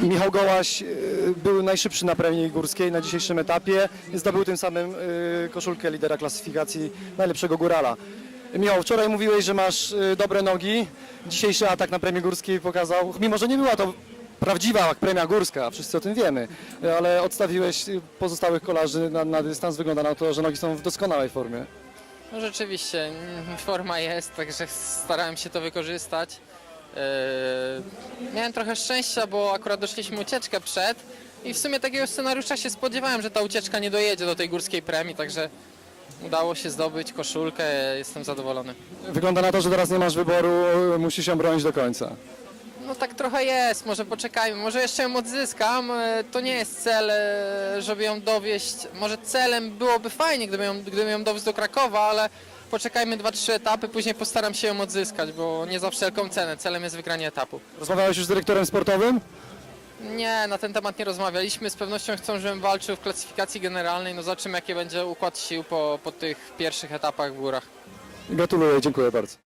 Michał Gołaś e, był najszybszy na premii górskiej na dzisiejszym etapie. Zdobył tym samym e, koszulkę lidera klasyfikacji najlepszego górala. Michał, wczoraj mówiłeś, że masz e, dobre nogi. Dzisiejszy atak na premii górskiej pokazał, mimo że nie była to prawdziwa premia górska, wszyscy o tym wiemy, ale odstawiłeś pozostałych kolarzy na, na dystans. Wygląda na to, że nogi są w doskonałej formie. No rzeczywiście, mm, forma jest, także starałem się to wykorzystać. Miałem trochę szczęścia, bo akurat doszliśmy ucieczkę przed i w sumie takiego scenariusza się spodziewałem, że ta ucieczka nie dojedzie do tej górskiej premii, także udało się zdobyć koszulkę, jestem zadowolony. Wygląda na to, że teraz nie masz wyboru, musisz ją bronić do końca. No tak trochę jest, może poczekajmy, może jeszcze ją odzyskam. E, To nie jest cel, e, żeby ją dowieść. Może celem byłoby fajnie, gdybym ją, gdybym ją dowiózł do Krakowa, ale poczekajmy 2-3 etapy, później postaram się ją odzyskać, bo nie za wszelką cenę. Celem jest wygranie etapu. Rozmawiałeś już z dyrektorem sportowym? Nie, na ten temat nie rozmawialiśmy. Z pewnością chcą, żebym walczył w klasyfikacji generalnej. No zobaczymy, jaki będzie układ sił po, po tych pierwszych etapach w górach. Gratuluję, dziękuję bardzo.